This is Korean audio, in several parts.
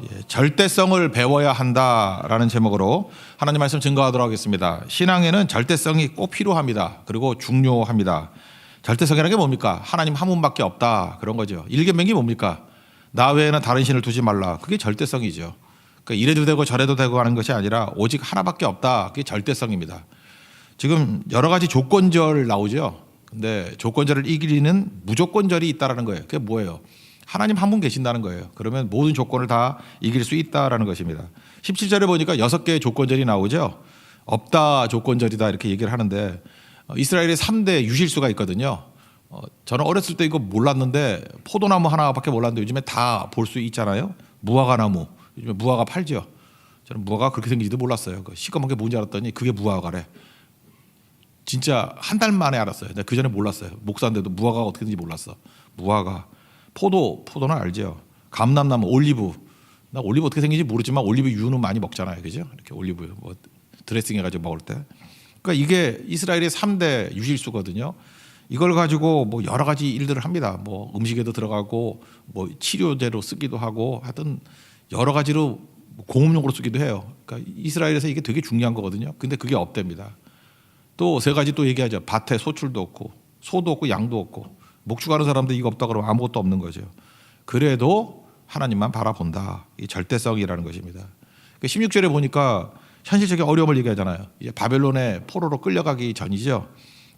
예, 절대성을 배워야 한다라는 제목으로 하나님 말씀 증거하도록 하겠습니다. 신앙에는 절대성이 꼭 필요합니다. 그리고 중요합니다. 절대성이라는 게 뭡니까? 하나님 한 분밖에 없다 그런 거죠. 일계명이 뭡니까? 나 외에는 다른 신을 두지 말라. 그게 절대성이죠. 그러니까 이래도 되고 저래도 되고 하는 것이 아니라 오직 하나밖에 없다. 그게 절대성입니다. 지금 여러 가지 조건절 나오죠. 근데 조건절을 이기는 무조건절이 있다라는 거예요. 그게 뭐예요? 하나님 한 분 계신다는 거예요. 그러면 모든 조건을 다 이길 수 있다라는 것입니다. 17절에 보니까 여섯 개의 조건절이 나오죠. 없다 조건절이다 이렇게 얘기를 하는데 어, 이스라엘에 3대 유실수가 있거든요. 어, 저는 어렸을 때 이거 몰랐는데 포도나무 하나밖에 몰랐는데 요즘에 다 볼 수 있잖아요. 무화과 나무. 요즘에 무화과 팔죠. 저는 무화과 그렇게 생긴지도 몰랐어요. 그 시꺼먼 게 뭔지 알았더니 그게 무화과래. 진짜 한 달 만에 알았어요. 그 전에 몰랐어요. 목사인데도 무화과가 어떻게 되는지 몰랐어. 무화과. 포도, 포도는 알죠. 감람나무, 올리브. 나 올리브 어떻게 생긴지 모르지만 올리브 유는 많이 먹잖아요. 그죠? 이렇게 올리브 뭐 드레싱 해가지고 먹을 때. 그러니까 이게 이스라엘의 3대 유실수거든요. 이걸 가지고 뭐 여러 가지 일들을 합니다. 뭐 음식에도 들어가고 뭐 치료제로 쓰기도 하고 하여튼 여러 가지로 공업용으로 쓰기도 해요. 그러니까 이스라엘에서 이게 되게 중요한 거거든요. 근데 그게 없답니다. 또 세 가지 또 얘기하죠. 밭에 소출도 없고 소도 없고 양도 없고 목축하는 사람도 이거 없다 그러면 아무것도 없는 거죠. 그래도 하나님만 바라본다. 이 절대성이라는 것입니다. 그 16절에 보니까 현실적인 어려움을 얘기하잖아요. 이제 바벨론의 포로로 끌려가기 전이죠.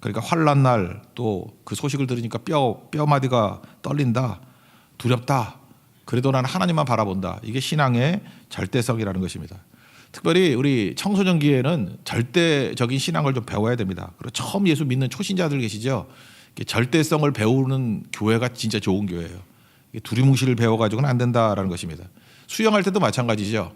그러니까 환란 날 또 그 소식을 들으니까 뼈 뼈마디가 떨린다. 두렵다. 그래도 나는 하나님만 바라본다. 이게 신앙의 절대성이라는 것입니다. 특별히 우리 청소년기에는 절대적인 신앙을 좀 배워야 됩니다. 그리고 처음 예수 믿는 초신자들 계시죠. 절대성을 배우는 교회가 진짜 좋은 교회예요. 두리뭉실을 배워가지고는 안 된다라는 것입니다. 수영할 때도 마찬가지죠.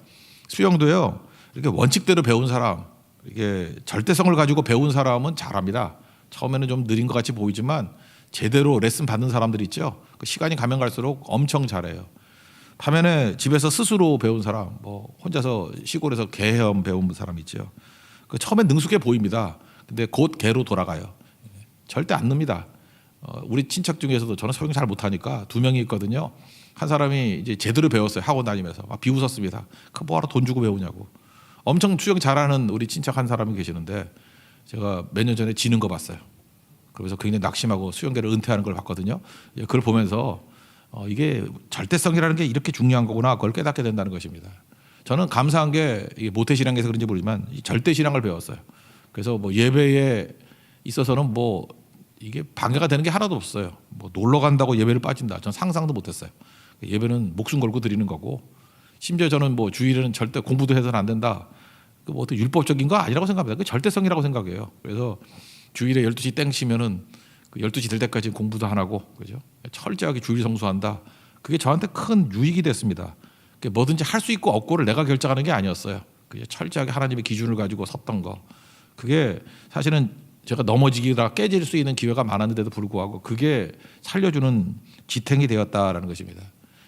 수영도요. 이렇게 원칙대로 배운 사람, 이게 절대성을 가지고 배운 사람은 잘합니다. 처음에는 좀 느린 것 같이 보이지만 제대로 레슨 받는 사람들 있죠. 그 시간이 가면 갈수록 엄청 잘해요. 반면에 집에서 스스로 배운 사람, 뭐 혼자서 시골에서 개헤엄 배운 사람 있죠. 그 처음엔 능숙해 보입니다. 근데 곧 개로 돌아가요. 절대 안 늡니다. 어, 우리 친척 중에서도 저는 수영 잘 못하니까 두 명이 있거든요. 한 사람이 이제 제대로 배웠어요. 학원 다니면서 막 비웃었습니다. 그 뭐하러 돈 주고 배우냐고. 엄청 수영 잘하는 우리 친척 한 사람이 계시는데 제가 몇 년 전에 지는 거 봤어요. 그래서 굉장히 낙심하고 수영계를 은퇴하는 걸 봤거든요. 예, 그걸 보면서 어, 이게 절대성이라는 게 이렇게 중요한 거구나 그걸 깨닫게 된다는 것입니다. 저는 감사한 게 이게 모태 신앙에서 그런지 모르지만 이 절대 신앙을 배웠어요. 그래서 뭐 예배에 있어서는 뭐 이게 방해가 되는 게 하나도 없어요. 뭐 놀러 간다고 예배를 빠진다. 전 상상도 못했어요. 예배는 목숨 걸고 드리는 거고 심지어 저는 뭐 주일에는 절대 공부도 해서는 안 된다. 그뭐 어떤 율법적인 거 아니라고 생각합니다. 그 절대성이라고 생각해요. 그래서 주일에 12시 땡 치면은 그 12시 될 때까지 공부도 안 하고 그죠? 철저하게 주일 성수한다. 그게 저한테 큰 유익이 됐습니다. 그게 뭐든지 할 수 있고 없고를 내가 결정하는 게 아니었어요. 그게 철저하게 하나님의 기준을 가지고 섰던 거. 그게 사실은 제가 넘어지기다 깨질 수 있는 기회가 많았는데도 불구하고 그게 살려주는 지탱이 되었다라는 것입니다.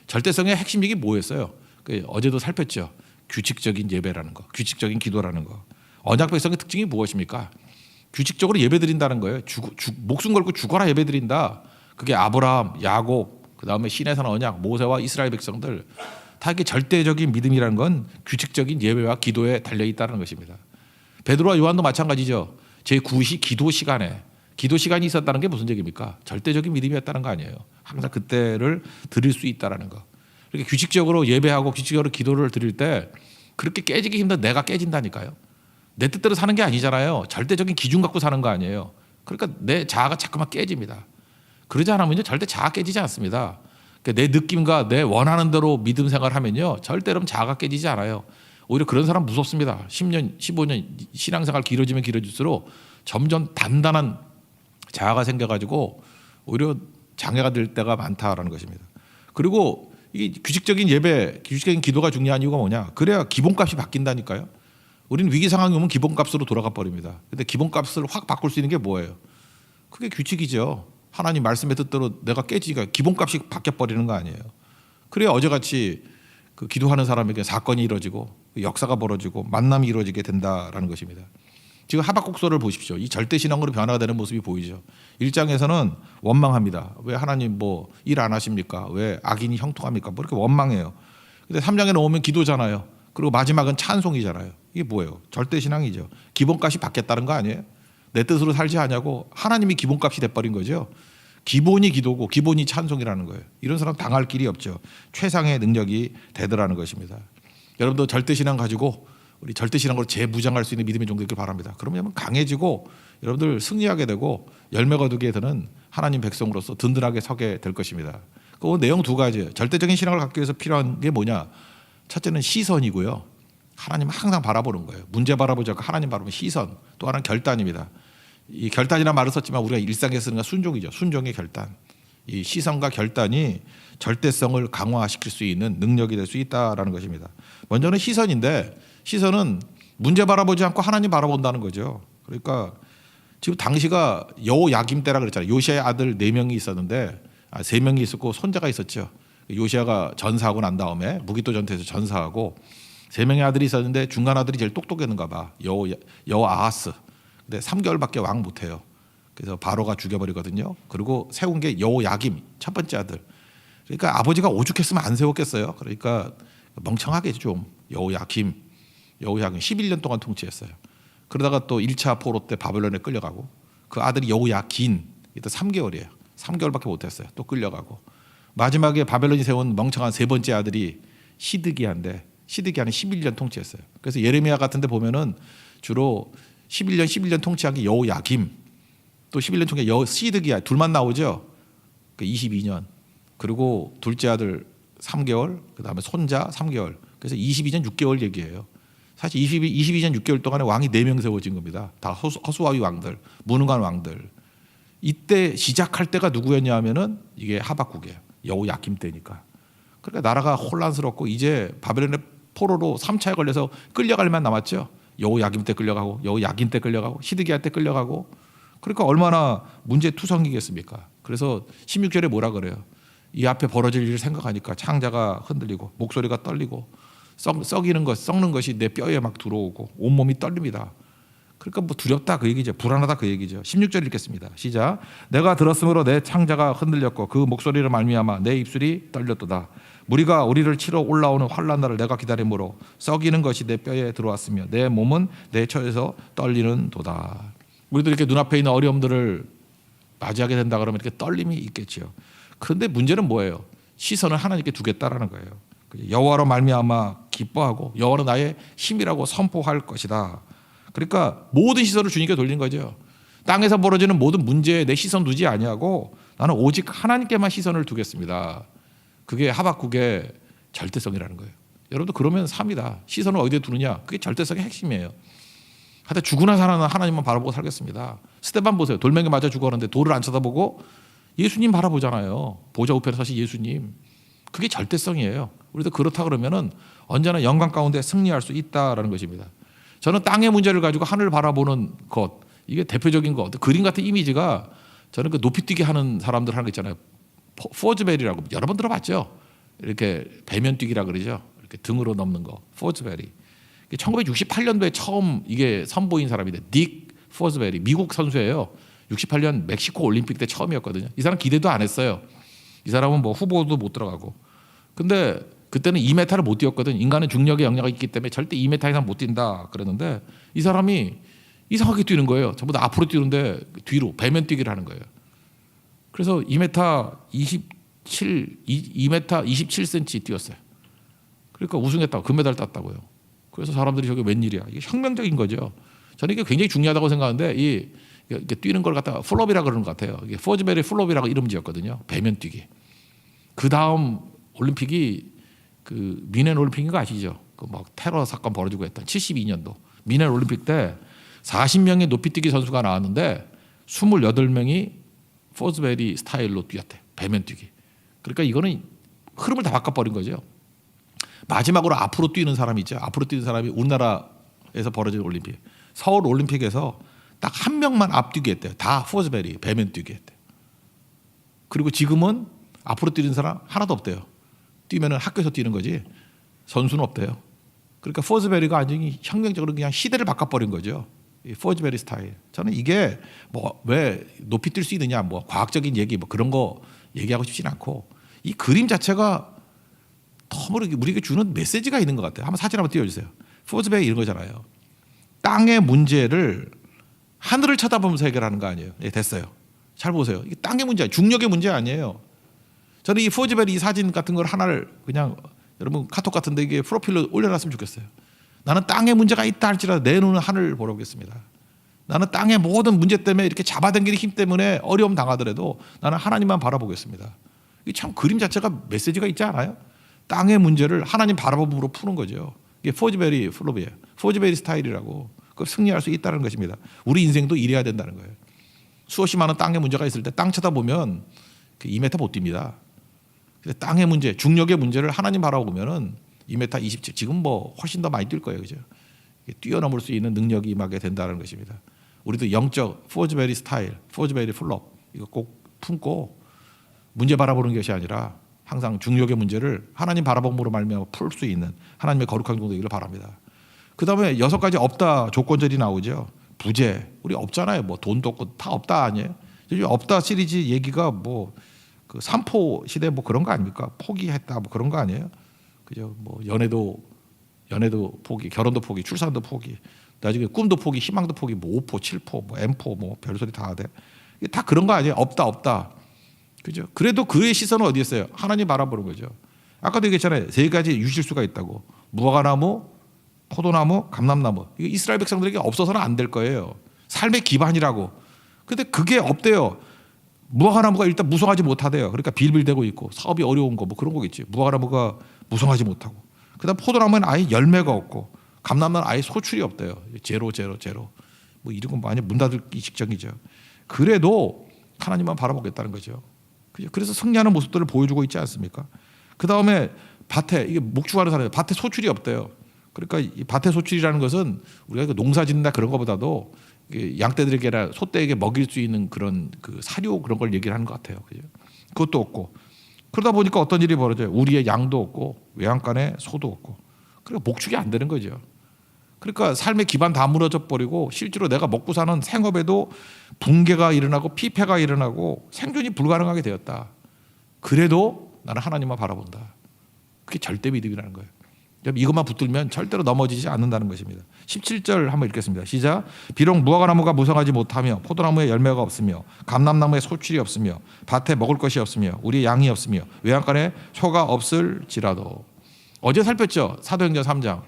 절대성의 핵심 이게 뭐였어요? 그 어제도 살폈죠. 규칙적인 예배라는 거, 규칙적인 기도라는 거. 언약 백성의 특징이 무엇입니까? 규칙적으로 예배드린다는 거예요. 죽, 죽, 목숨 걸고 죽어라 예배드린다. 그게 아브라함, 야곱, 그 다음에 신의 산 언약, 모세와 이스라엘 백성들 다 이게 절대적인 믿음이라는 건 규칙적인 예배와 기도에 달려 있다는 것입니다. 베드로와 요한도 마찬가지죠. 제 9시 기도 시간에 기도 시간이 있었다는 게 무슨 얘기입니까? 절대적인 믿음이었다는 거 아니에요. 항상 그때를 드릴 수 있다라는 거. 이렇게 규칙적으로 예배하고 규칙적으로 기도를 드릴 때 그렇게 깨지기 힘든 내가 깨진다니까요. 내 뜻대로 사는 게 아니잖아요. 절대적인 기준 갖고 사는 거 아니에요. 그러니까 내 자아가 자꾸만 깨집니다. 그러지 않으면요 절대 자아 깨지지 않습니다. 그러니까 내 느낌과 내 원하는 대로 믿음 생활하면요 절대로 자아가 깨지지 않아요. 오히려 그런 사람 무섭습니다. 10년, 15년 신앙생활 길어지면 길어질수록 점점 단단한 자아가 생겨가지고 오히려 장애가 될 때가 많다라는 것입니다. 그리고 이 규칙적인 예배, 규칙적인 기도가 중요한 이유가 뭐냐? 그래야 기본값이 바뀐다니까요. 우리는 위기 상황이 오면 기본값으로 돌아가 버립니다. 근데 기본값을 확 바꿀 수 있는 게 뭐예요? 그게 규칙이죠. 하나님 말씀의 뜻대로 내가 깨지니까 기본값이 바뀌어 버리는 거 아니에요. 그래야 어제같이 그 기도하는 사람에게 사건이 이루어지고 역사가 벌어지고 만남이 이루어지게 된다라는 것입니다. 지금 하박국서를 보십시오. 이 절대 신앙으로 변화가 되는 모습이 보이죠. 일장에서는 원망합니다. 왜 하나님 뭐 일 안 하십니까? 왜 악인이 형통합니까? 뭐 이렇게 원망해요. 근데 3장에 나오면 기도잖아요. 그리고 마지막은 찬송이잖아요. 이게 뭐예요? 절대 신앙이죠. 기본값이 받겠다는 거 아니에요? 내 뜻으로 살지 않냐고 하나님이 기본값이 돼버린 거죠. 기본이 기도고 기본이 찬송이라는 거예요. 이런 사람 당할 길이 없죠. 최상의 능력이 되더라는 것입니다. 여러분도 절대 신앙 가지고 우리 절대 신앙으로 재무장할 수 있는 믿음의 종도 있길 바랍니다. 그러면 강해지고 여러분들 승리하게 되고 열매 거두게 되는 하나님 백성으로서 든든하게 서게 될 것입니다. 그 내용 두 가지예요. 절대적인 신앙을 갖기 위해서 필요한 게 뭐냐? 첫째는 시선이고요. 하나님 항상 바라보는 거예요. 문제 바라보지 않고 하나님 바라보는 시선. 또 하나는 결단입니다. 이 결단이라는 말을 썼지만 우리가 일상에 쓰는 건 순종이죠. 순종의 결단. 이 시선과 결단이 절대성을 강화시킬 수 있는 능력이 될 수 있다라는 것입니다. 먼저는 시선인데 시선은 문제 바라보지 않고 하나님 바라본다는 거죠. 그러니까 지금 당시가 여호야김 때라 그랬잖아요. 요시아의 아들 네 명이 있었는데 아, 세 명이 있었고 손자가 있었죠. 요시아가 전사하고 난 다음에 무기도 전투에서 전사하고 세 명의 아들이 있었는데 중간 아들이 제일 똑똑했는가 봐. 여호 여호 아하스. 근데 3개월밖에 왕 못해요. 그래서 바로가 죽여버리거든요. 그리고 세운 게 여호야김 첫 번째 아들. 그러니까 아버지가 오죽했으면 안 세웠겠어요. 그러니까 멍청하게 좀 여호야김, 여호야김 11년 동안 통치했어요. 그러다가 또 1차 포로 때 바벨론에 끌려가고 그 아들이 여호야긴 이때 3개월이에요. 3개월밖에 못했어요. 또 끌려가고 마지막에 바벨론이 세운 멍청한 세 번째 아들이 시드기야인데 시드기야는 11년 통치했어요. 그래서 예레미야 같은데 보면은 주로 11년 11년 통치한 게 여호야김 또 11년 통치 여 시드기야 둘만 나오죠. 그 22년 그리고 둘째 아들 3개월 그다음에 손자 3개월 그래서 22년 6개월 얘기예요. 사실 22, 22년 6개월 동안에 왕이 4명 세워진 겁니다. 다 허수, 허수아비 왕들, 무능한 왕들. 이때 시작할 때가 누구였냐 하면은 이게 하박국이에요. 여호 야김 때니까. 그러니까 나라가 혼란스럽고 이제 바벨론의 포로로 3차에 걸려서 끌려갈 만 남았죠. 여호 야김 때 끌려가고 여호 야긴 때 끌려가고 시드기야 때 끌려가고 그러니까 얼마나 문제 투성이겠습니까? 그래서 16절에 뭐라 그래요? 이 앞에 벌어질 일을 생각하니까 창자가 흔들리고 목소리가 떨리고 썩, 썩이는 것, 썩는 것이 내 뼈에 막 들어오고 온몸이 떨립니다. 그러니까 뭐 두렵다 그 얘기죠. 불안하다 그 얘기죠. 16절 읽겠습니다. 시작. 내가 들었으므로 내 창자가 흔들렸고 그 목소리를 말미암아 내 입술이 떨렸도다. 무리가 우리를 치러 올라오는 환란 날을 내가 기다림으로 썩이는 것이 내 뼈에 들어왔으며 내 몸은 내 처에서 떨리는 도다. 우리도 이렇게 눈앞에 있는 어려움들을 맞이하게 된다 그러면 이렇게 떨림이 있겠죠. 그런데 문제는 뭐예요? 시선을 하나님께 두겠다라는 거예요. 여호와로 말미암아 기뻐하고 여호와는 나의 힘이라고 선포할 것이다. 그러니까 모든 시선을 주님께 돌린 거죠. 땅에서 벌어지는 모든 문제에 내 시선 두지 아니하고 나는 오직 하나님께만 시선을 두겠습니다. 그게 하박국의 절대성이라는 거예요. 여러분도 그러면 삽니다. 시선을 어디에 두느냐? 그게 절대성의 핵심이에요. 하여튼 죽으나 살아나 하나님만 바라보고 살겠습니다. 스테반 보세요. 돌멩이 맞아 죽었는데 돌을 안 쳐다보고 예수님 바라보잖아요. 보좌 우편에 서신 예수님. 그게 절대성이에요. 우리도 그렇다 그러면은 언제나 영광 가운데 승리할 수 있다라는 것입니다. 저는 땅의 문제를 가지고 하늘을 바라보는 것 이게 대표적인 것 그림 같은 이미지가 저는 그 높이 뛰기 하는 사람들 하는 거 있잖아요. 포즈베리라고 여러 번 들어봤죠. 이렇게 배면 뛰기라 그러죠. 이렇게 등으로 넘는 거 포즈베리. 1968년도에 처음 이게 선보인 사람인데 딕 포즈베리 미국 선수예요. 68년 멕시코 올림픽 때 처음이었거든요. 이 사람 기대도 안 했어요. 이 사람은 뭐 후보도 못 들어가고. 근데 그때는 2m를 못 뛰었거든. 인간은 중력의 영향이 있기 때문에 절대 2m 이상 못 뛴다 그랬는데 이 사람이 이상하게 뛰는 거예요. 전부 다 앞으로 뛰는데 뒤로 배면 뛰기를 하는 거예요. 그래서 2m 27, 2m 27cm 뛰었어요. 그러니까 우승했다고 금메달 땄다고요. 그래서 사람들이 저게 웬일이야. 이게 혁명적인 거죠. 저는 이게 굉장히 중요하다고 생각하는데 이 이렇게 뛰는 걸 갖다가 플롭이라 그러는 것 같아요. 이게 포즈베리 플롭이라고 이름 지었거든요. 배면 뛰기. 그 다음 올림픽이 그 미넨 올림픽인 거 아시죠? 그 막 테러 사건 벌어지고 했던 72년도 미넨 올림픽 때 40명의 높이뛰기 선수가 나왔는데 28명이 포즈베리 스타일로 뛰었대. 배면 뛰기. 그러니까 이거는 흐름을 다 바꿔버린 거죠. 마지막으로 앞으로 뛰는 사람이 있죠. 앞으로 뛰는 사람이 우리나라에서 벌어진 올림픽. 서울 올림픽에서 딱 한 명만 앞뛰기 했대요. 다 포즈베리 배면 뛰기 했대요. 그리고 지금은 앞으로 뛰는 사람 하나도 없대요. 뛰면은 학교에서 뛰는 거지 선수는 없대요. 그러니까 포즈베리가 완전히 혁명적으로 그냥 시대를 바꿔버린 거죠. 이 포즈베리 스타일. 저는 이게 뭐 왜 높이 뛸 수 있느냐, 뭐 과학적인 얘기 뭐 그런 거 얘기하고 싶진 않고 이 그림 자체가 이렇게 우리에게 주는 메시지가 있는 것 같아요. 한번 사진 한번 띄워주세요. 포즈백 이런 거잖아요. 땅의 문제를 하늘을 쳐다보면서 해결하는 거 아니에요. 예, 됐어요. 잘 보세요. 이게 땅의 문제, 중력의 문제 아니에요. 저는 이 포즈벨 이 사진 같은 걸 하나를 그냥 여러분 카톡 같은데 이게 프로필로 올려놨으면 좋겠어요. 나는 땅에 문제가 있다 할지라도 내 눈은 하늘을 보러 오겠습니다. 나는 땅의 모든 문제 때문에 이렇게 잡아당기는 힘 때문에 어려움 당하더라도 나는 하나님만 바라보겠습니다. 이게 참 그림 자체가 메시지가 있지 않아요? 땅의 문제를 하나님 바라봄으로 푸는 거죠. 이게 포즈베리 플로비예요. 포즈베리 스타일이라고 그 승리할 수 있다는 것입니다. 우리 인생도 이래야 된다는 거예요. 수없이 많은 땅의 문제가 있을 때 땅 쳐다보면 그 2m 못 뜁니다. 근데 땅의 문제, 중력의 문제를 하나님 바라보면은 2m 27 지금 뭐 훨씬 더 많이 뛸 거예요, 그죠? 뛰어넘을 수 있는 능력이 임하게 된다는 것입니다. 우리도 영적 포즈베리 스타일, 포즈베리 플롭 이거 꼭 품고 문제 바라보는 것이 아니라 항상 중력의 문제를 하나님 바라봄으로 말미암아 풀 수 있는 하나님의 거룩한 되기를 바랍니다. 그 다음에 여섯 가지 없다 조건절이 나오죠. 부재 우리 없잖아요. 뭐 돈도 없고 다 없다 아니에요. 요즘 없다 시리즈 얘기가 뭐 그 삼포 시대 뭐 그런 거 아닙니까? 포기했다 뭐 그런 거 아니에요? 그죠? 뭐 연애도 연애도 포기, 결혼도 포기, 출산도 포기, 나중에 꿈도 포기, 희망도 포기, 뭐 5포, 7포, 뭐 M4, 뭐 별소리 다 하대. 다 그런 거 아니에요? 없다, 없다. 그죠? 그래도 그의 시선은 어디 있어요? 하나님 바라보는 거죠. 아까도 얘기했잖아요. 세 가지 유실수가 있다고. 무화과나무, 포도나무, 감람나무. 이거 이스라엘 백성들에게 없어서는 안 될 거예요. 삶의 기반이라고. 근데 그게 없대요. 무화과나무가 일단 무성하지 못하대요. 그러니까 빌빌대고 있고 사업이 어려운 거 뭐 그런 거겠지. 무화과나무가 무성하지 못하고. 그다음 포도나무는 아예 열매가 없고 감람나무는 아예 소출이 없대요. 제로 제로 제로. 뭐 이런 건 많이 문 닫기 직전이죠. 그래도 하나님만 바라보겠다는 거죠. 그래서 승리하는 모습들을 보여주고 있지 않습니까? 그 다음에 밭에 이게 목축하는 사람이 밭에 소출이 없대요. 그러니까 이 밭에 소출이라는 것은 우리가 그 농사 짓는다 그런 것보다도 양떼들에게나 소떼에게 먹일 수 있는 그런 그 사료 그런 걸 얘기를 하는 것 같아요. 그죠? 그것도 없고 그러다 보니까 어떤 일이 벌어져요. 우리의 양도 없고 외양간에 소도 없고 그러니까 목축이 안 되는 거죠. 그러니까 삶의 기반 다 무너져 버리고 실제로 내가 먹고 사는 생업에도 붕괴가 일어나고 피폐가 일어나고 생존이 불가능하게 되었다. 그래도 나는 하나님만 바라본다. 그게 절대 믿음이라는 거예요. 이것만 붙들면 절대로 넘어지지 않는다는 것입니다. 17절 한번 읽겠습니다. 시작. 비록 무화과나무가 무성하지 못하며 포도나무에 열매가 없으며 감람나무에 소출이 없으며 밭에 먹을 것이 없으며 우리 양이 없으며 외양간에 소가 없을지라도 어제 살폈죠. 사도행전 3장.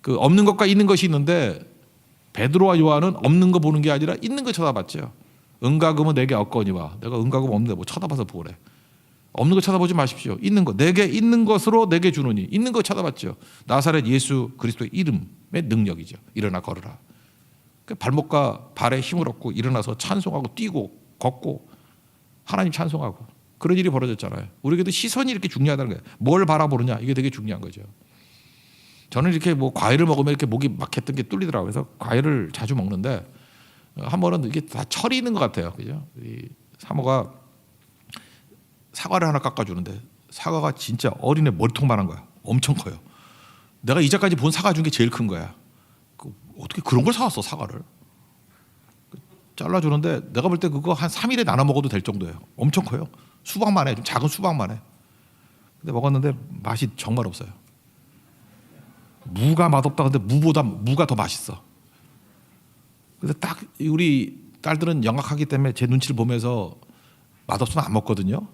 그 없는 것과 있는 것이 있는데 베드로와 요한은 없는 거 보는 게 아니라 있는 거 쳐다봤죠. 은가금은 내게 없거니와 내가 은가금 없는데 뭐 쳐다봐서 보래. 없는 거 쳐다보지 마십시오. 있는 거 내게 있는 것으로 내게 주느니 있는 거 쳐다봤죠. 나사렛 예수 그리스도의 이름의 능력이죠. 일어나 걸어라. 그 발목과 발에 힘을 얻고 일어나서 찬송하고 뛰고 걷고 하나님 찬송하고 그런 일이 벌어졌잖아요. 우리에게도 시선이 이렇게 중요하다는 거예요. 뭘 바라보느냐 이게 되게 중요한 거죠. 저는 이렇게 뭐 과일을 먹으면 이렇게 목이 막혔던 게 뚫리더라고요. 그래서 과일을 자주 먹는데 한 번은 이게 다 철이 있는 것 같아요. 그죠? 이 사모가 사과를 하나 깎아주는데 사과가 진짜 어린애 머리통만한 거야. 엄청 커요. 내가 이제까지 본 사과 중에 제일 큰 거야. 그 어떻게 그런 걸 사왔어 사과를? 잘라주는데 내가 볼 때 그거 한 3일에 나눠 먹어도 될 정도예요. 엄청 커요. 수박만 해. 좀 작은 수박만 해. 근데 먹었는데 맛이 정말 없어요. 무가 맛없다 근데 무보다 무가 더 맛있어. 근데 딱 우리 딸들은 영악하기 때문에 제 눈치를 보면서 맛없으면 안 먹거든요.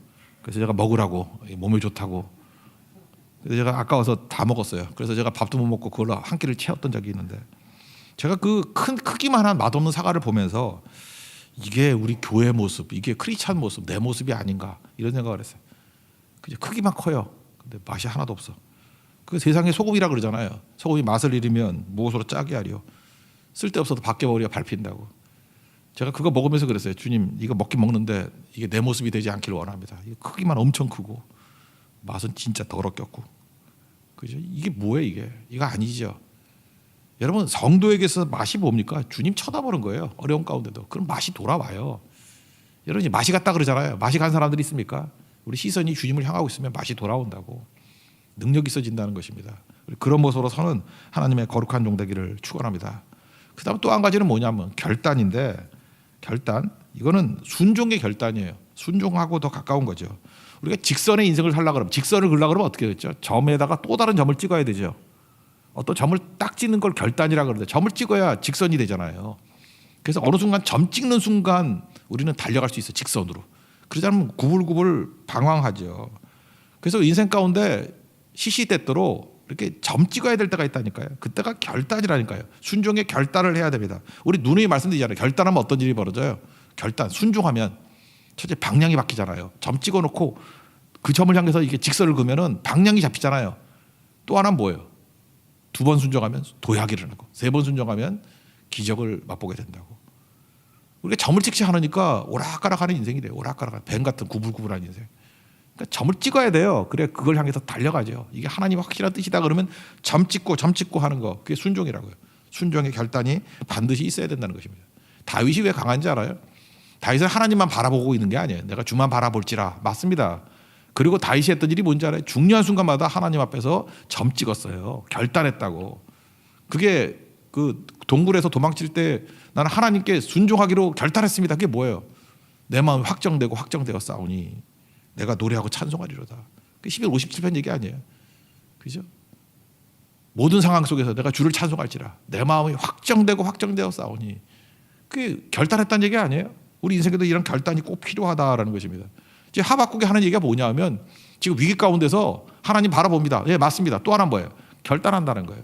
그래서 제가 먹으라고 몸에 좋다고. 그래서 제가 아까워서 다 먹었어요. 그래서 제가 밥도 못 먹고 그걸로 한 끼를 채웠던 적이 있는데 제가 그 큰 크기만 한 맛없는 사과를 보면서 이게 우리 교회 모습, 이게 크리스찬 모습, 내 모습이 아닌가 이런 생각을 했어요. 그죠? 크기만 커요. 근데 맛이 하나도 없어. 그 세상에 소금이라 그러잖아요. 소금이 맛을 잃으면 무엇으로 짜게 하려. 쓸데없어도 밖에 버려 밟힌다고. 제가 그거 먹으면서 그랬어요. 주님, 이거 먹긴 먹는데 이게 내 모습이 되지 않길 원합니다. 크기만 엄청 크고 맛은 진짜 더럽겠고. 그죠? 이게 뭐예요, 이게? 이거 아니죠. 여러분, 성도에게서 맛이 뭡니까? 주님 쳐다보는 거예요. 어려운 가운데도. 그럼 맛이 돌아와요. 여러분이 맛이 갔다 그러잖아요. 맛이 간 사람들이 있습니까? 우리 시선이 주님을 향하고 있으면 맛이 돌아온다고. 능력이 있어진다는 것입니다. 그런 모습으로 서는 하나님의 거룩한 종되기를 축원합니다. 그다음 또 한 가지는 뭐냐면 결단인데 결단 이거는 순종의 결단이에요. 순종하고 더 가까운 거죠. 우리가 직선의 인생을 살라 그러면 직선을 그리려 그러면 어떻게 됐죠? 점에다가 또 다른 점을 찍어야 되죠. 어떤 점을 딱 찍는 걸 결단이라 그러는데 점을 찍어야 직선이 되잖아요. 그래서 어느 순간 점 찍는 순간 우리는 달려갈 수 있어 직선으로. 그러지 않으면 구불구불 방황하죠. 그래서 인생 가운데 시시때때로 이렇게 점 찍어야 될 때가 있다니까요. 그때가 결단이라니까요. 순종의 결단을 해야 됩니다. 우리 누누이 말씀드리잖아요. 결단하면 어떤 일이 벌어져요? 결단, 순종하면 첫째 방향이 바뀌잖아요. 점 찍어놓고 그 점을 향해서 이게 직선을 그면은 방향이 잡히잖아요. 또 하나는 뭐예요? 두 번 순종하면 도약이 일어나고 세 번 순종하면 기적을 맛보게 된다고. 우리가 점을 찍지 않으니까 오락가락하는 인생이 돼요. 오락가락 뱀 같은 구불구불한 인생. 그러니까 점을 찍어야 돼요. 그래 그걸 향해서 달려가죠. 이게 하나님 확실한 뜻이다 그러면 점 찍고 점 찍고 하는 거 그게 순종이라고요. 순종의 결단이 반드시 있어야 된다는 것입니다. 다윗이 왜 강한지 알아요? 다윗은 하나님만 바라보고 있는 게 아니에요. 내가 주만 바라볼지라 맞습니다. 그리고 다윗이 했던 일이 뭔지 알아요? 중요한 순간마다 하나님 앞에서 점 찍었어요. 결단했다고. 그게 그 동굴에서 도망칠 때 나는 하나님께 순종하기로 결단했습니다. 그게 뭐예요? 내 마음이 확정되고 확정되어 싸우니 내가 노래하고 찬송하리로다. 그 11, 57편 얘기 아니에요. 그죠? 모든 상황 속에서 내가 주를 찬송할지라 내 마음이 확정되고 확정되어 싸우니 그게 결단했다는 얘기 아니에요? 우리 인생에도 이런 결단이 꼭 필요하다라는 것입니다. 지금 하박국이 하는 얘기가 뭐냐면 지금 위기 가운데서 하나님 바라봅니다. 예, 맞습니다. 또 하나는 뭐예요? 결단한다는 거예요.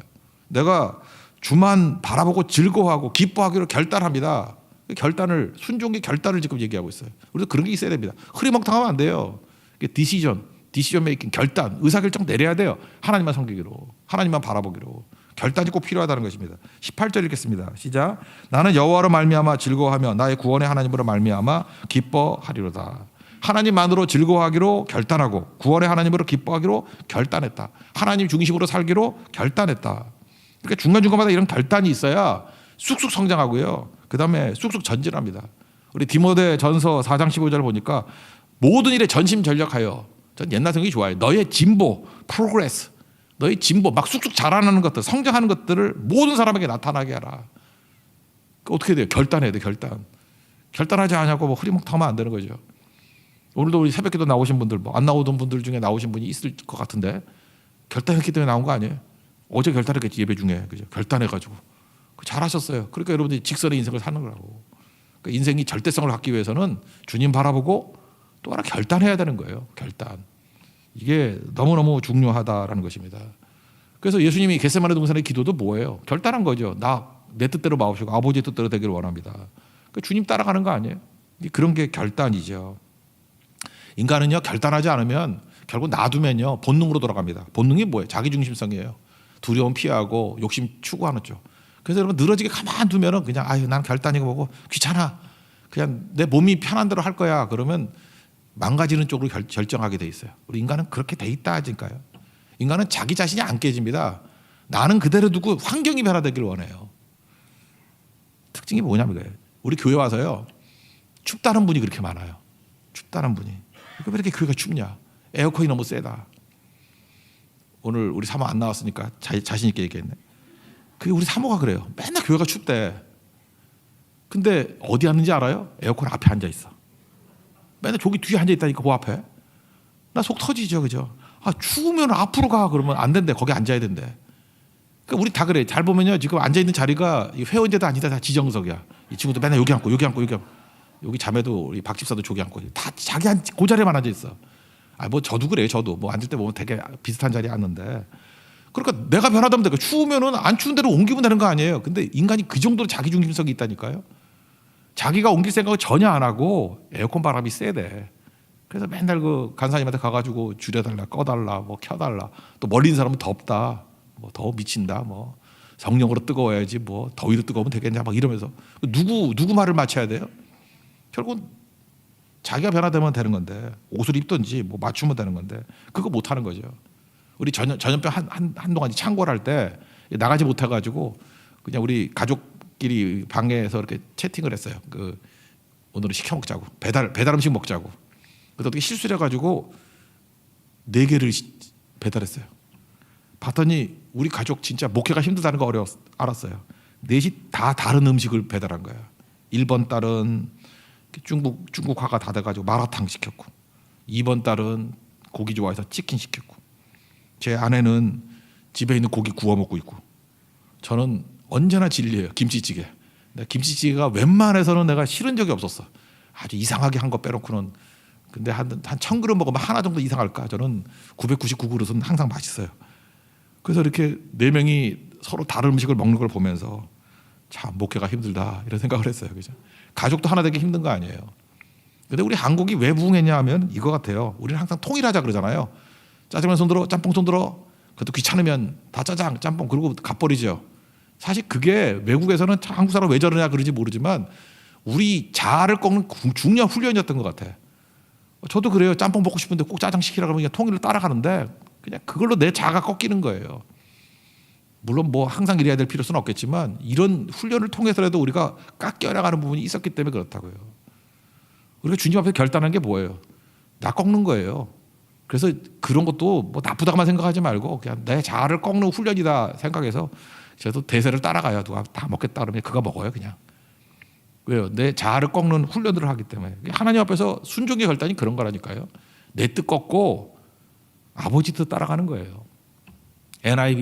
내가 주만 바라보고 즐거워하고 기뻐하기로 결단합니다. 그 결단을 순종의 결단을 지금 얘기하고 있어요. 우리도 그런 게 있어야 됩니다. 흐리멍텅하면 안 돼요. 디시전, 디시전 메이킹 결단, 의사 결정 내려야 돼요. 하나님만 섬기기로, 하나님만 바라보기로. 결단이 꼭 필요하다는 것입니다. 18절 읽겠습니다. 시작. 나는 여호와로 말미암아 즐거워하며 나의 구원의 하나님으로 말미암아 기뻐하리로다. 하나님만으로 즐거워하기로 결단하고 구원의 하나님으로 기뻐하기로 결단했다. 하나님 중심으로 살기로 결단했다. 그러니까 중간중간마다 이런 결단이 있어야 쑥쑥 성장하고요. 그 다음에 쑥쑥 전진합니다. 우리 디모데 전서 4장 15절 보니까 모든 일에 전심 전력하여 전 옛날 성경이 좋아요. 너의 진보, 프로그레스, 너의 진보, 막 쑥쑥 자라나는 것들, 성장하는 것들을 모든 사람에게 나타나게 하라. 그 어떻게 돼요? 결단해야 돼, 결단. 결단하지 않냐고 뭐 흐리멍텅하면 안 되는 거죠. 오늘도 우리 새벽기도 나오신 분들, 뭐 안 나오던 분들 중에 나오신 분이 있을 것 같은데 결단했기 때문에 나온 거 아니에요? 어제 결단했겠지 예배 중에 그죠? 결단해가지고 잘하셨어요. 그러니까 여러분들이 직선의 인생을 사는 거라고. 그러니까 인생이 절대성을 갖기 위해서는 주님 바라보고 또 하나 결단해야 되는 거예요. 결단. 이게 너무너무 중요하다라는 것입니다. 그래서 예수님이 겟세마네 동산의 기도도 뭐예요? 결단한 거죠. 나 내 뜻대로 마옵시고 아버지의 뜻대로 되기를 원합니다. 그러니까 주님 따라가는 거 아니에요? 그런 게 결단이죠. 인간은요 결단하지 않으면 결국 놔두면요 본능으로 돌아갑니다. 본능이 뭐예요? 자기 중심성이에요. 두려움 피하고 욕심 추구하는 쪽. 그래서 여러분 늘어지게 가만 두면은 그냥 아유 난 결단이고 뭐고 귀찮아. 그냥 내 몸이 편한 대로 할 거야. 그러면 망가지는 쪽으로 결, 결정하게 돼 있어요. 우리 인간은 그렇게 돼 있다니까요. 인간은 자기 자신이 안 깨집니다. 나는 그대로 두고 환경이 변화되기를 원해요. 특징이 뭐냐면 그래요. 우리 교회 와서요 춥다는 분이 그렇게 많아요. 춥다는 분이. 왜 이렇게 교회가 춥냐? 에어컨이 너무 세다. 오늘 우리 사모 안 나왔으니까 자, 자신 있게 얘기했네. 그게 우리 사모가 그래요. 맨날 교회가 춥대. 근데 어디 앉는지 알아요? 에어컨 앞에 앉아 있어. 맨날 저기 뒤에 앉아 있다니까 그 앞에. 나 속 터지죠, 그죠? 아 추우면 앞으로 가 그러면 안 된대. 거기 앉아야 된대. 그러니까 우리 다 그래. 잘 보면요, 지금 앉아 있는 자리가 회원제도 아니다, 다 지정석이야. 이 친구도 맨날 여기 앉고 여기 앉고 여기 앉고 여기 자매도 우리 박 집사도 저기 앉고 다 자기 한, 그 자리에만 앉아 있어. 아 뭐 저도 그래요, 저도 뭐 앉을 때 보면 되게 비슷한 자리에 앉는데. 그러니까 내가 변하다면 되고 추우면은 안 추운 대로 옮기면 되는 거 아니에요. 근데 인간이 그 정도로 자기 중심성이 있다니까요. 자기가 옮길 생각을 전혀 안 하고 에어컨 바람이 세대. 그래서 맨날 그 간사님한테 가가지고 줄여달라, 꺼달라, 뭐 켜달라. 또 있는 사람은 덥다, 뭐더 미친다, 뭐 성령으로 뜨거워야지, 뭐 더위로 뜨거우면 되겠냐, 막 이러면서 누구 누구 말을 맞춰야 돼요? 결국은 자기가 변화되면 되는 건데 옷을 입든지 뭐 맞추면 되는 건데 그거 못 하는 거죠. 우리 전염 전염병 한, 한 한동안 창궐 할 때 나가지 못해 가지고 그냥 우리 가족끼리 방에서 이렇게 채팅을 했어요. 그 오늘은 시켜 먹자고 배달 배달 음식 먹자고. 그래서 어떻게 실수를 해가지고 네 개를 시- 배달했어요. 봤더니 우리 가족 진짜 목회가 힘들다는 거 어려 알았어요. 넷이 다 다른 음식을 배달한 거야. 1번 딸은 중국 중국 화가 다 돼가지고 마라탕 시켰고 이번 달은 고기 좋아해서 치킨 시켰고 제 아내는 집에 있는 고기 구워 먹고 있고 저는 언제나 진리예요 김치찌개. 김치찌개가 웬만해서는 내가 싫은 적이 없었어. 아주 이상하게 한 거 빼놓고는 근데 한한천 그릇 먹으면 하나 정도 이상할까? 저는 999그릇은 항상 맛있어요. 그래서 이렇게 네 명이 서로 다른 음식을 먹는 걸 보면서 참 목회가 힘들다 이런 생각을 했어요. 그죠? 가족도 하나 되기 힘든 거 아니에요. 근데 우리 한국이 왜 부흥했냐 하면 이거 같아요. 우리는 항상 통일하자 그러잖아요. 짜장면 손들어, 짬뽕 손들어. 그것도 귀찮으면 다 짜장, 짬뽕 그러고 갚버리죠. 사실 그게 외국에서는 참 한국 사람 왜 저러냐 그러지 모르지만 우리 자아를 꺾는 구- 중요한 훈련이었던 것 같아. 저도 그래요. 짬뽕 먹고 싶은데 꼭 짜장 시키라 그러면 그냥 통일을 따라가는데 그냥 그걸로 내 자아가 꺾이는 거예요. 물론 뭐 항상 이래야 될 필요성은 없겠지만 이런 훈련을 통해서라도 우리가 깎여 나가는 부분이 있었기 때문에 그렇다고요. 우리가 주님 앞에 결단한 게 뭐예요? 나 꺾는 거예요. 그래서 그런 것도 뭐 나쁘다고만 생각하지 말고 그냥 내 자아를 꺾는 훈련이다 생각해서 저도 대세를 따라가요. 누가 다 먹겠다 그러면 그거 먹어요 그냥. 왜요? 내 자아를 꺾는 훈련들을 하기 때문에 하나님 앞에서 순종의 결단이 그런 거라니까요. 내 뜻 꺾고 아버지 뜻 따라가는 거예요. I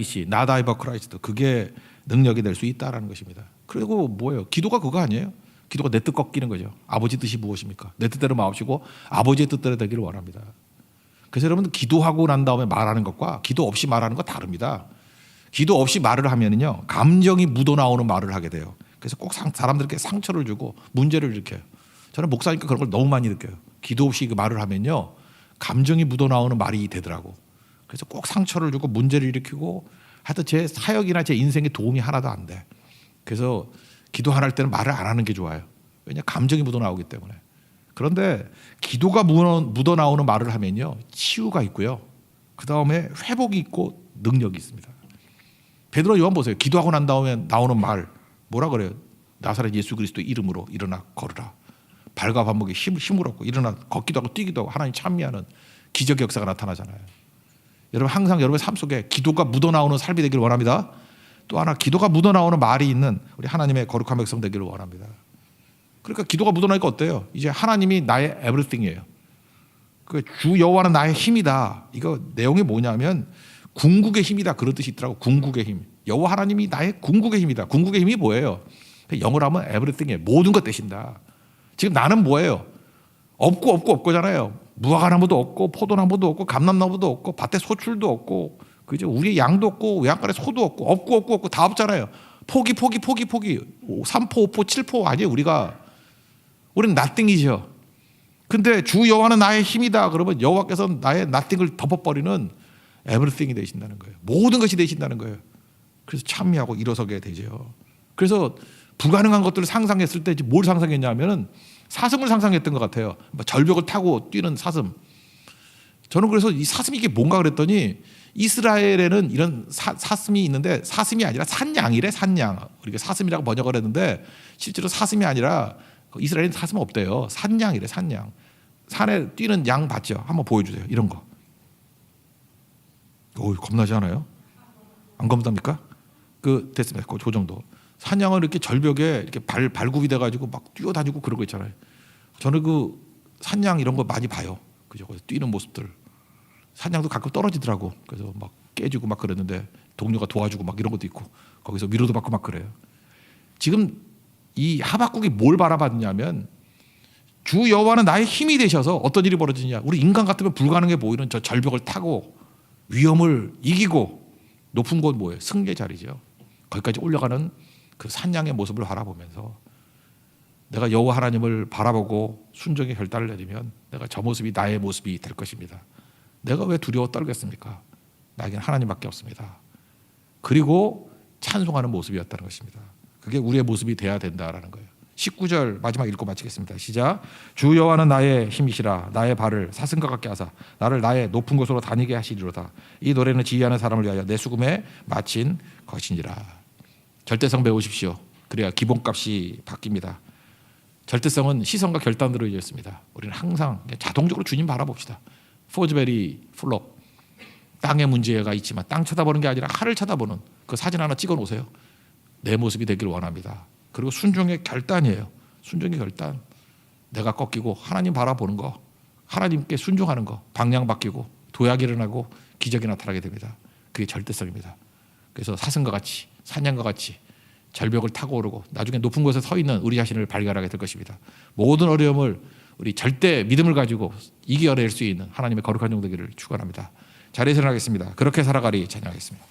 but Christ 그게 능력이 될 수 있다라는 것입니다. 그리고 뭐예요? 기도가 그거 아니에요? 기도가 내 뜻 꺾이는 거죠. 아버지 뜻이 무엇입니까? 내 뜻대로 마옵시고 아버지의 뜻대로 되기를 원합니다. 그래서 여러분 기도하고 난 다음에 말하는 것과 기도 없이 말하는 거 다릅니다. 기도 없이 말을 하면은요 감정이 묻어 나오는 말을 하게 돼요. 그래서 꼭 상- 사람들에게 상처를 주고 문제를 일으켜요. 저는 목사니까 그런 걸 너무 많이 느껴요. 기도 없이 그 말을 하면요 감정이 묻어 나오는 말이 되더라고. 그래서 꼭 상처를 주고 문제를 일으키고 하여튼 제 사역이나 제 인생에 도움이 하나도 안 돼. 그래서 기도 안 할 때는 말을 안 하는 게 좋아요. 왜냐 감정이 묻어 나오기 때문에. 그런데 기도가 묻어, 묻어 나오는 말을 하면요 치유가 있고요. 그 다음에 회복이 있고 능력이 있습니다. 베드로 요한 보세요. 기도하고 난 다음에 나오는 말 뭐라 그래요? 나사렛 예수 그리스도 이름으로 일어나 걸으라. 발과 발목에 힘, 힘을 얻고 일어나 걷기도 하고 뛰기도 하고 하나님 찬미하는 기적 역사가 나타나잖아요. 여러분 항상 여러분의 삶 속에 기도가 묻어나오는 삶이 되기를 원합니다. 또 하나 기도가 묻어나오는 말이 있는 우리 하나님의 거룩한 백성 되기를 원합니다. 그러니까 기도가 묻어나니까 어때요? 이제 하나님이 나의 에브리띵이에요. 그 주 여호와는 나의 힘이다. 이거 내용이 뭐냐면 궁극의 힘이다 그런 뜻이 있더라고. 궁극의 힘. 여호와 하나님이 나의 궁극의 힘이다. 궁극의 힘이 뭐예요? 영어로 하면 에브리띵이에요. 모든 것 되신다. 지금 나는 뭐예요? 없고 없고 없고잖아요. 무화과나무도 없고 포도나무도 없고 감람나무도 없고 밭에 소출도 없고 그죠? 우리 양도 없고 외양간에 소도 없고 없고 없고 없고 다 없잖아요. 포기 포기 포기 포기 3포 5포 7포 아니에요 우리가 우리는 나띵이죠. 근데 주 여호와는 나의 힘이다 그러면 여호와께서 나의 나띵을 덮어버리는 에브리띵이 되신다는 거예요. 모든 것이 되신다는 거예요. 그래서 찬미하고 일어서게 되죠. 그래서 불가능한 것들을 상상했을 때 뭘 상상했냐면은 사슴을 상상했던 것 같아요. 뭐 절벽을 타고 뛰는 사슴. 저는 그래서 이 사슴이 이게 뭔가 그랬더니 이스라엘에는 이런 사, 사슴이 있는데 사슴이 아니라 산양이래 산양. 우리가 사슴이라고 번역을 했는데 실제로 사슴이 아니라 그 이스라엘은 사슴 없대요. 산양이래 산양. 산에 뛰는 양 봤죠? 한번 보여주세요. 이런 거. 오 겁나지 않아요? 안 겁납니까? 그 됐습니다. 그 정도. 산양은 이렇게 절벽에 이렇게 발 발굽이 돼가지고 막 뛰어다니고 그런 거 있잖아요. 저는 그 산양 이런 거 많이 봐요. 그죠? 뛰는 모습들. 산양도 가끔 떨어지더라고. 그래서 막 깨지고 막 그랬는데 동료가 도와주고 막 이런 것도 있고 거기서 위로도 받고 막 그래요. 지금 이 하박국이 뭘 바라봤냐면 주 여호와는 나의 힘이 되셔서 어떤 일이 벌어지냐? 우리 인간 같으면 불가능해 보이는 저 절벽을 타고 위험을 이기고 높은 곳 뭐예요? 승리의 자리죠. 거기까지 올라가는 그 산양의 모습을 바라보면서 내가 여호와 하나님을 바라보고 순종의 결단을 내리면 내가 저 모습이 나의 모습이 될 것입니다. 내가 왜 두려워 떨겠습니까? 나에게는 하나님밖에 없습니다. 그리고 찬송하는 모습이었다는 것입니다. 그게 우리의 모습이 돼야 된다라는 거예요. 19절 마지막 읽고 마치겠습니다. 시작. 주 여호와는 나의 힘이시라 나의 발을 사슴과 같게 하사 나를 나의 높은 곳으로 다니게 하시리로다. 이 노래는 지휘하는 사람을 위하여 내 수금에 마친 것이니라. 절대성 배우십시오. 그래야 기본값이 바뀝니다. 절대성은 시선과 결단으로 이어졌습니다. 우리는 항상 자동적으로 주님 바라봅시다. 포즈베리 플롭 땅의 문제가 있지만 땅 쳐다보는 게 아니라 하를 쳐다보는 그 사진 하나 찍어 놓으세요. 내 모습이 되기를 원합니다. 그리고 순종의 결단이에요. 순종의 결단. 내가 꺾이고 하나님 바라보는 거. 하나님께 순종하는 거, 방향 바뀌고 도약이 일어나고 기적이 나타나게 됩니다. 그게 절대성입니다. 그래서 사슴과 같이 사냥과 같이 절벽을 타고 오르고 나중에 높은 곳에 서 있는 우리 자신을 발견하게 될 것입니다. 모든 어려움을 우리 절대 믿음을 가지고 이겨낼 수 있는 하나님의 거룩한 종 되기를 축원합니다. 자리에서 일어나겠습니다. 그렇게 살아가리 찬양하겠습니다.